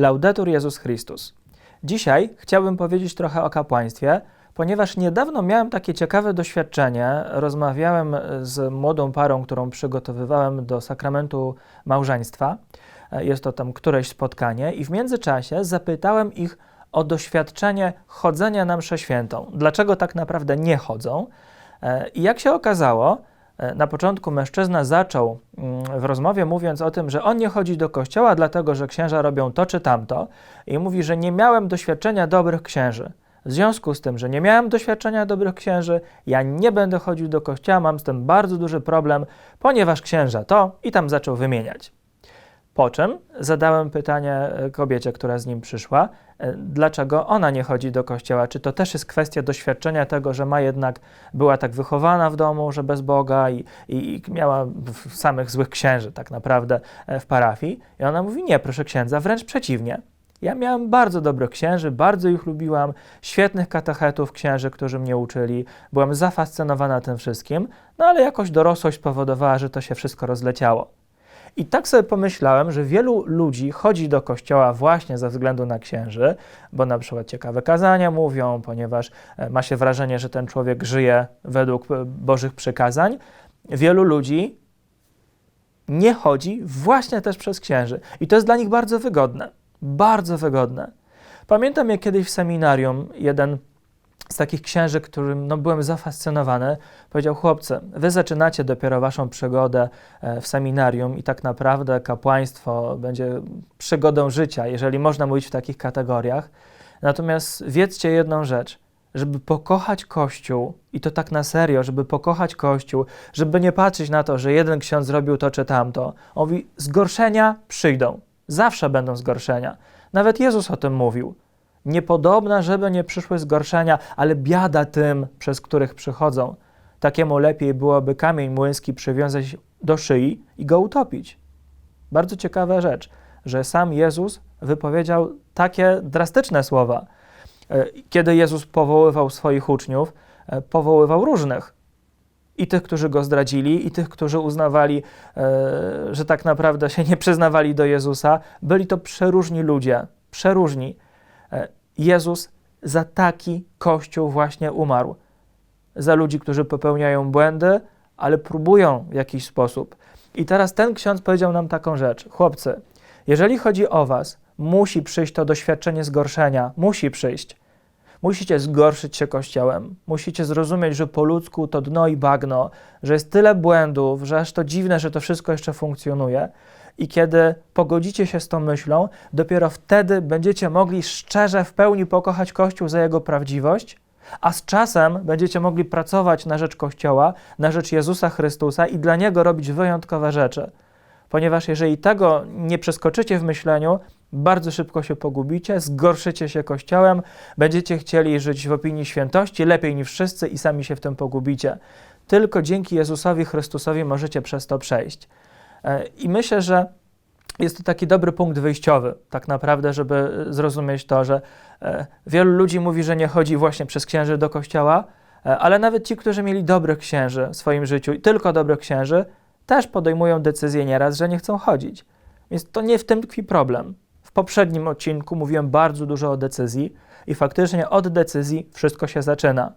Laudetur Jezus Chrystus. Dzisiaj chciałbym powiedzieć trochę o kapłaństwie, ponieważ niedawno miałem takie ciekawe doświadczenie. Rozmawiałem z młodą parą, którą przygotowywałem do sakramentu małżeństwa. Jest to tam któreś spotkanie, i w międzyczasie zapytałem ich o doświadczenie chodzenia na mszę świętą. Dlaczego tak naprawdę nie chodzą? I jak się okazało, E, na początku mężczyzna zaczął mm, w rozmowie mówiąc o tym, że on nie chodzi do kościoła, dlatego że księża robią to czy tamto, i mówi, że nie miałem doświadczenia dobrych księży. W związku z tym, że nie miałem doświadczenia dobrych księży, ja nie będę chodził do kościoła, mam z tym bardzo duży problem, ponieważ księża to i tam zaczął wymieniać. Po czym zadałem pytanie e, kobiecie, która z nim przyszła, e, dlaczego ona nie chodzi do kościoła? Czy to też jest kwestia doświadczenia tego, że ma jednak, była tak wychowana w domu, że bez Boga i, i, i miała samych złych księży tak naprawdę e, w parafii? I ona mówi, nie, proszę księdza, wręcz przeciwnie. Ja miałem bardzo dobrych księży, bardzo ich lubiłam, świetnych katechetów księży, którzy mnie uczyli, byłam zafascynowana tym wszystkim, no ale jakoś dorosłość spowodowała, że to się wszystko rozleciało. I tak sobie pomyślałem, że wielu ludzi chodzi do kościoła właśnie ze względu na księży, bo na przykład ciekawe kazania mówią, ponieważ e, ma się wrażenie, że ten człowiek żyje według e, Bożych przykazań. Wielu ludzi nie chodzi właśnie też przez księży. I to jest dla nich bardzo wygodne. Bardzo wygodne. Pamiętam, jak kiedyś w seminarium jeden z takich księży, którym no, byłem zafascynowany, powiedział: Chłopcy, wy zaczynacie dopiero waszą przygodę e, w seminarium i tak naprawdę kapłaństwo będzie przygodą życia, jeżeli można mówić w takich kategoriach. Natomiast wiedzcie jedną rzecz. Żeby pokochać Kościół, i to tak na serio, żeby pokochać Kościół, żeby nie patrzeć na to, że jeden ksiądz zrobił to czy tamto. On mówi: zgorszenia przyjdą. Zawsze będą zgorszenia. Nawet Jezus o tym mówił niepodobna, żeby nie przyszły zgorszenia, ale biada tym, przez których przychodzą. Takiemu lepiej byłoby kamień młyński przywiązać do szyi i go utopić. Bardzo ciekawa rzecz, że sam Jezus wypowiedział takie drastyczne słowa. E, kiedy Jezus powoływał swoich uczniów, e, powoływał różnych. I tych, którzy go zdradzili, i tych, którzy uznawali, e, że tak naprawdę się nie przyznawali do Jezusa. Byli to przeróżni ludzie, przeróżni. E, Jezus za taki kościół właśnie umarł. Za ludzi, którzy popełniają błędy, ale próbują w jakiś sposób. I teraz ten ksiądz powiedział nam taką rzecz: Chłopcy, jeżeli chodzi o Was, musi przyjść to doświadczenie zgorszenia, musi przyjść. Musicie zgorszyć się Kościołem. Musicie zrozumieć, że po ludzku to dno i bagno, że jest tyle błędów, że aż to dziwne, że to wszystko jeszcze funkcjonuje. I kiedy pogodzicie się z tą myślą, dopiero wtedy będziecie mogli szczerze, w pełni pokochać Kościół za jego prawdziwość, a z czasem będziecie mogli pracować na rzecz Kościoła, na rzecz Jezusa Chrystusa i dla Niego robić wyjątkowe rzeczy. Ponieważ jeżeli tego nie przeskoczycie w myśleniu, bardzo szybko się pogubicie, zgorszycie się Kościołem, będziecie chcieli żyć w opinii świętości lepiej niż wszyscy i sami się w tym pogubicie. Tylko dzięki Jezusowi Chrystusowi możecie przez to przejść. E, I myślę, że jest to taki dobry punkt wyjściowy, tak naprawdę, żeby zrozumieć to, że e, wielu ludzi mówi, że nie chodzi właśnie przez księży do kościoła, e, ale nawet ci, którzy mieli dobrych księży w swoim życiu i tylko dobrych księży, też podejmują decyzję nieraz, że nie chcą chodzić. Więc to nie w tym tkwi problem. W poprzednim odcinku mówiłem bardzo dużo o decyzji i faktycznie od decyzji wszystko się zaczyna.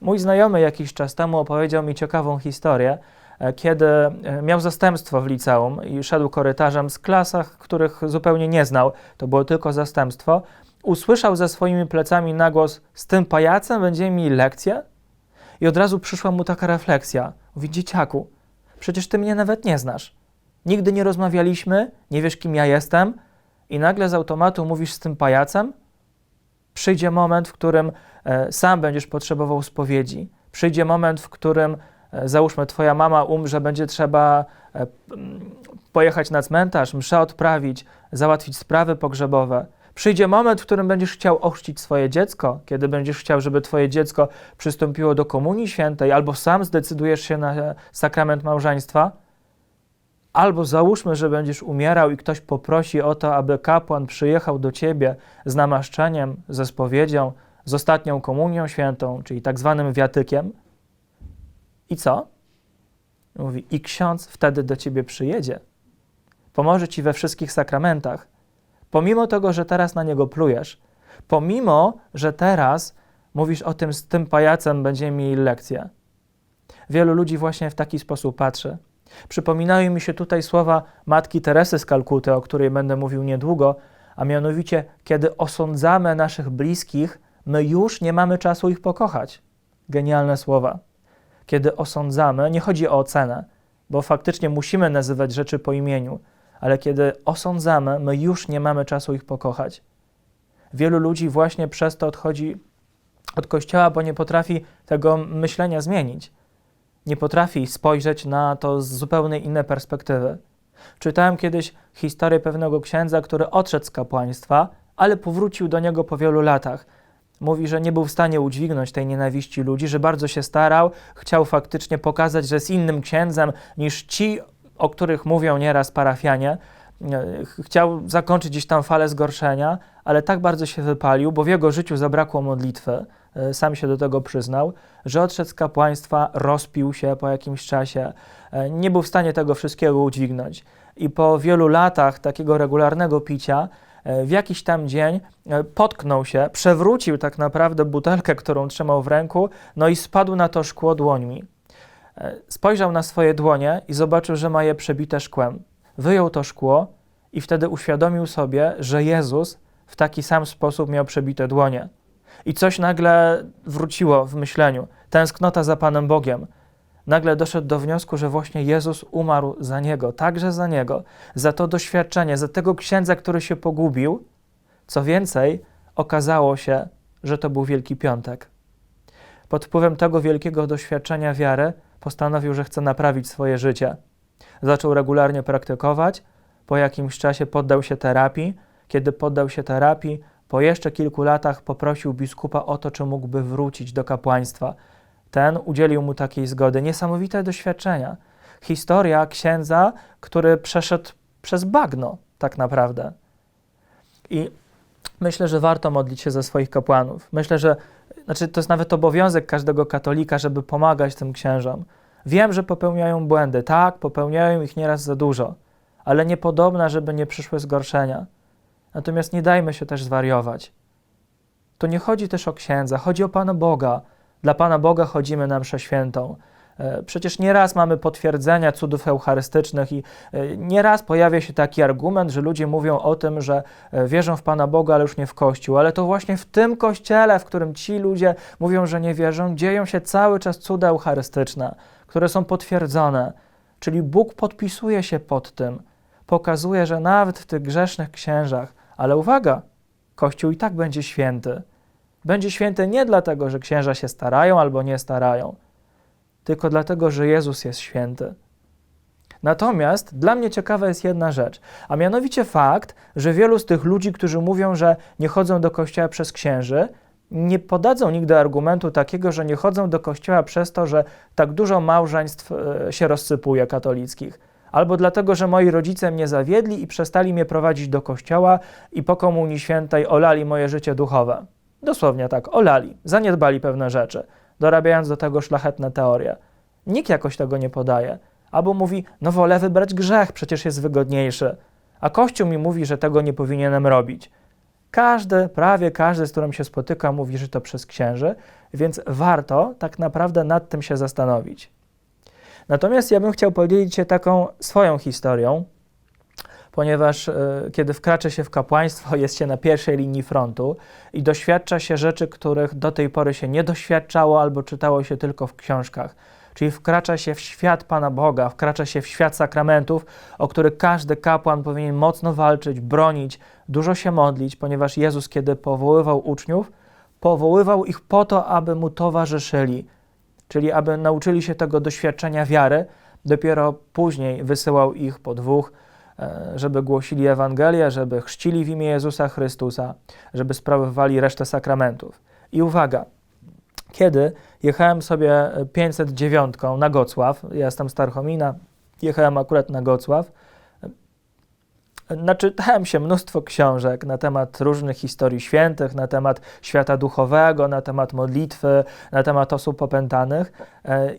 Mój znajomy jakiś czas temu opowiedział mi ciekawą historię, E, kiedy e, miał zastępstwo w liceum i szedł korytarzem z klasach, których zupełnie nie znał, to było tylko zastępstwo, usłyszał ze swoimi plecami na głos: Z tym pajacem będziemy mieli lekcję? I od razu przyszła mu taka refleksja: Mówi, dzieciaku, przecież ty mnie nawet nie znasz. Nigdy nie rozmawialiśmy, nie wiesz, kim ja jestem, i nagle z automatu mówisz z tym pajacem? Przyjdzie moment, w którym e, sam będziesz potrzebował spowiedzi. Przyjdzie moment, w którym E, załóżmy, twoja mama umrze, będzie trzeba e, pojechać na cmentarz, mszę odprawić, załatwić sprawy pogrzebowe. Przyjdzie moment, w którym będziesz chciał ochrzcić swoje dziecko, kiedy będziesz chciał, żeby twoje dziecko przystąpiło do komunii świętej, albo sam zdecydujesz się na sakrament małżeństwa, albo załóżmy, że będziesz umierał i ktoś poprosi o to, aby kapłan przyjechał do ciebie z namaszczeniem, ze spowiedzią, z ostatnią komunią świętą, czyli tak zwanym wiatykiem – i co? Mówi, i ksiądz wtedy do ciebie przyjedzie. Pomoże ci we wszystkich sakramentach. Pomimo tego, że teraz na niego plujesz, pomimo, że teraz mówisz o tym, z tym pajacem będziemy mieli lekcję. Wielu ludzi właśnie w taki sposób patrzy. Przypominają mi się tutaj słowa matki Teresy z Kalkuty, o której będę mówił niedługo, a mianowicie, kiedy osądzamy naszych bliskich, my już nie mamy czasu ich pokochać. Genialne słowa. Kiedy osądzamy, nie chodzi o ocenę, bo faktycznie musimy nazywać rzeczy po imieniu, ale kiedy osądzamy, my już nie mamy czasu ich pokochać. Wielu ludzi właśnie przez to odchodzi od kościoła, bo nie potrafi tego myślenia zmienić. Nie potrafi spojrzeć na to z zupełnie innej perspektywy. Czytałem kiedyś historię pewnego księdza, który odszedł z kapłaństwa, ale powrócił do niego po wielu latach. Mówi, że nie był w stanie udźwignąć tej nienawiści ludzi, że bardzo się starał, chciał faktycznie pokazać, że jest innym księdzem niż ci, o których mówią nieraz parafianie. Chciał zakończyć gdzieś tam falę zgorszenia, ale tak bardzo się wypalił, bo w jego życiu zabrakło modlitwy, sam się do tego przyznał, że odszedł z kapłaństwa, rozpił się po jakimś czasie, nie był w stanie tego wszystkiego udźwignąć. I po wielu latach takiego regularnego picia, w jakiś tam dzień potknął się, przewrócił tak naprawdę butelkę, którą trzymał w ręku, no i spadł na to szkło dłońmi. Spojrzał na swoje dłonie i zobaczył, że ma je przebite szkłem. Wyjął to szkło i wtedy uświadomił sobie, że Jezus w taki sam sposób miał przebite dłonie. I coś nagle wróciło w myśleniu. Tęsknota za Panem Bogiem. Nagle doszedł do wniosku, że właśnie Jezus umarł za niego, także za niego, za to doświadczenie, za tego księdza, który się pogubił. Co więcej, okazało się, że to był Wielki Piątek. Pod wpływem tego wielkiego doświadczenia wiary postanowił, że chce naprawić swoje życie. Zaczął regularnie praktykować, po jakimś czasie poddał się terapii. Kiedy poddał się terapii, po jeszcze kilku latach poprosił biskupa o to, czy mógłby wrócić do kapłaństwa. Ten udzielił mu takiej zgody. Niesamowite doświadczenia. Historia księdza, który przeszedł przez bagno, tak naprawdę. I myślę, że warto modlić się za swoich kapłanów. Myślę, że znaczy, to jest nawet obowiązek każdego katolika, żeby pomagać tym księżom. Wiem, że popełniają błędy. Tak, popełniają ich nieraz za dużo, ale niepodobna, żeby nie przyszły zgorszenia. Natomiast nie dajmy się też zwariować. To nie chodzi też o księdza, chodzi o Pana Boga. Dla Pana Boga chodzimy na mszę świętą. Przecież nieraz mamy potwierdzenia cudów eucharystycznych i nieraz pojawia się taki argument, że ludzie mówią o tym, że wierzą w Pana Boga, ale już nie w Kościół. Ale to właśnie w tym Kościele, w którym ci ludzie mówią, że nie wierzą, dzieją się cały czas cuda eucharystyczne, które są potwierdzone. Czyli Bóg podpisuje się pod tym, pokazuje, że nawet w tych grzesznych księżach, ale uwaga, Kościół i tak będzie święty. Będzie święty nie dlatego, że księża się starają albo nie starają, tylko dlatego, że Jezus jest święty. Natomiast dla mnie ciekawa jest jedna rzecz, a mianowicie fakt, że wielu z tych ludzi, którzy mówią, że nie chodzą do kościoła przez księży, nie podadzą nigdy argumentu takiego, że nie chodzą do kościoła przez to, że tak dużo małżeństw się rozsypuje katolickich. Albo dlatego, że moi rodzice mnie zawiedli i przestali mnie prowadzić do kościoła i po Komunii Świętej olali moje życie duchowe. Dosłownie tak, olali, zaniedbali pewne rzeczy, dorabiając do tego szlachetne teorie. Nikt jakoś tego nie podaje. Albo mówi, no wolę wybrać grzech, przecież jest wygodniejszy. A Kościół mi mówi, że tego nie powinienem robić. Każdy, prawie każdy, z którym się spotyka, mówi, że to przez księży, więc warto tak naprawdę nad tym się zastanowić. Natomiast ja bym chciał podzielić się taką swoją historią, ponieważ y, kiedy wkracza się w kapłaństwo, jest się na pierwszej linii frontu i doświadcza się rzeczy, których do tej pory się nie doświadczało albo czytało się tylko w książkach. Czyli wkracza się w świat Pana Boga, wkracza się w świat sakramentów, o który każdy kapłan powinien mocno walczyć, bronić, dużo się modlić, ponieważ Jezus, kiedy powoływał uczniów, powoływał ich po to, aby mu towarzyszyli, czyli aby nauczyli się tego doświadczenia wiary. Dopiero później wysyłał ich po dwóch, e, żeby głosili Ewangelię, żeby chrzcili w imię Jezusa Chrystusa, żeby sprawowali resztę sakramentów. I uwaga, kiedy jechałem sobie 509 na Gocław, ja jestem z Tarchomina, jechałem akurat na Gocław, naczytałem się mnóstwo książek na temat różnych historii świętych, na temat świata duchowego, na temat modlitwy, na temat osób popętanych.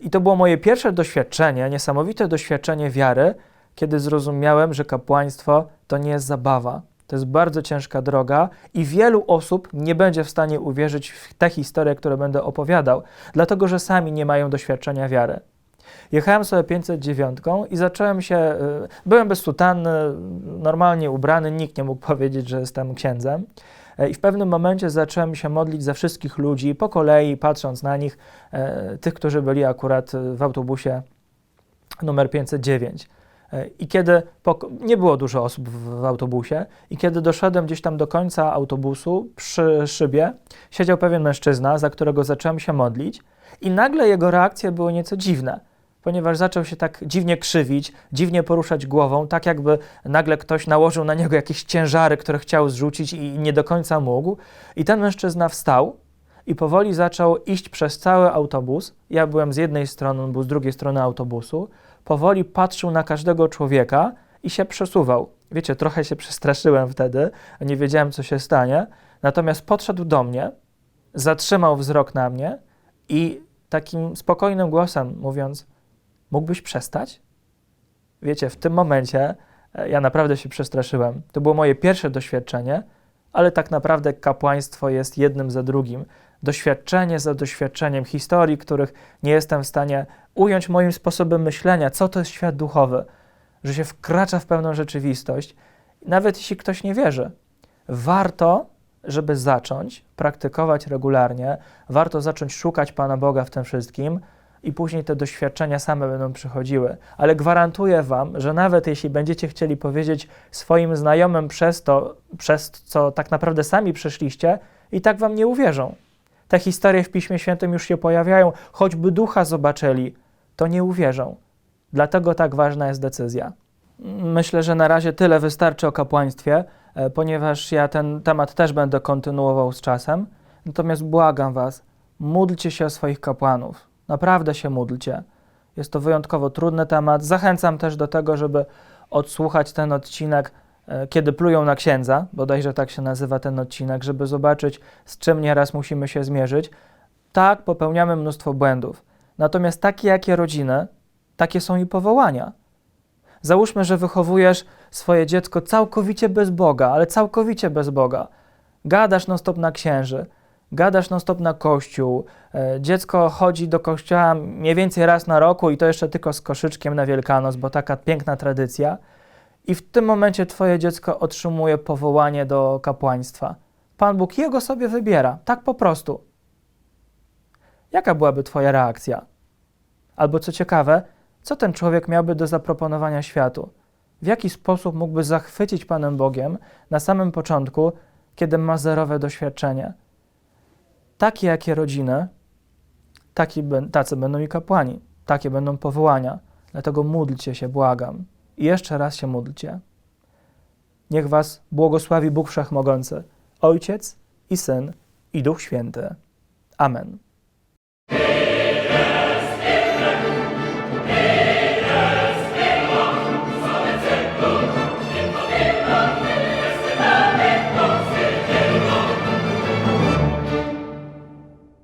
I to było moje pierwsze doświadczenie, niesamowite doświadczenie wiary, kiedy zrozumiałem, że kapłaństwo to nie jest zabawa, To jest bardzo ciężka droga i wielu osób nie będzie w stanie uwierzyć w te historie, które będę opowiadał, dlatego że sami nie mają doświadczenia wiary. Jechałem sobie 509 i zacząłem się. y, Byłem bez sutanny, normalnie ubrany, nikt nie mógł powiedzieć, że jestem księdzem. E, I w pewnym momencie zacząłem się modlić za wszystkich ludzi po kolei, patrząc na nich, e, tych, którzy byli akurat e, w autobusie numer 509. E, I kiedy nie było dużo osób w autobusie, i kiedy doszedłem gdzieś tam do końca autobusu, przy szybie, siedział pewien mężczyzna, za którego zacząłem się modlić, i nagle jego reakcje były nieco dziwne, ponieważ zaczął się tak dziwnie krzywić, dziwnie poruszać głową, tak jakby nagle ktoś nałożył na niego jakieś ciężary, które chciał zrzucić i nie do końca mógł. I ten mężczyzna wstał i powoli zaczął iść przez cały autobus. Ja byłem z jednej strony, on był z drugiej strony autobusu. Powoli patrzył na każdego człowieka i się przesuwał. Wiecie, trochę się przestraszyłem wtedy, nie wiedziałem, co się stanie. Natomiast podszedł do mnie, zatrzymał wzrok na mnie i takim spokojnym głosem mówiąc: Mógłbyś przestać? Wiecie, w tym momencie e, ja naprawdę się przestraszyłem. To było moje pierwsze doświadczenie, ale tak naprawdę kapłaństwo jest jednym za drugim. Doświadczenie za doświadczeniem historii, których nie jestem w stanie ująć moim sposobem myślenia, co to jest świat duchowy, że się wkracza w pełną rzeczywistość, nawet jeśli ktoś nie wierzy. Warto, żeby zacząć praktykować regularnie, warto zacząć szukać Pana Boga w tym wszystkim i później te doświadczenia same będą przychodziły. Ale gwarantuję Wam, że nawet jeśli będziecie chcieli powiedzieć swoim znajomym przez to, przez co tak naprawdę sami przeszliście, i tak Wam nie uwierzą. Te historie w Piśmie Świętym już się pojawiają, choćby ducha zobaczyli, to nie uwierzą. Dlatego tak ważna jest decyzja. Myślę, że na razie tyle wystarczy o kapłaństwie, e, ponieważ ja ten temat też będę kontynuował z czasem. Natomiast błagam Was, módlcie się o swoich kapłanów. Naprawdę się módlcie. Jest to wyjątkowo trudny temat. Zachęcam też do tego, żeby odsłuchać ten odcinek, kiedy plują na księdza, bodajże tak się nazywa ten odcinek, żeby zobaczyć, z czym nieraz musimy się zmierzyć. Tak, popełniamy mnóstwo błędów. Natomiast takie, jakie rodziny, takie są i powołania. Załóżmy, że wychowujesz swoje dziecko całkowicie bez Boga, ale całkowicie bez Boga. Gadasz non-stop na księży, gadasz non-stop na kościół, e, dziecko chodzi do kościoła mniej więcej raz na roku i to jeszcze tylko z koszyczkiem na Wielkanoc, bo taka piękna tradycja. I w tym momencie twoje dziecko otrzymuje powołanie do kapłaństwa. Pan Bóg jego sobie wybiera, tak po prostu. Jaka byłaby twoja reakcja? Albo co ciekawe, co ten człowiek miałby do zaproponowania światu? W jaki sposób mógłby zachwycić Panem Bogiem na samym początku, kiedy ma zerowe doświadczenie? Takie jakie rodziny, taki, tacy będą i kapłani, takie będą powołania. Dlatego módlcie się, błagam. I jeszcze raz się módlcie. Niech Was błogosławi Bóg Wszechmogący, Ojciec i Syn i Duch Święty. Amen.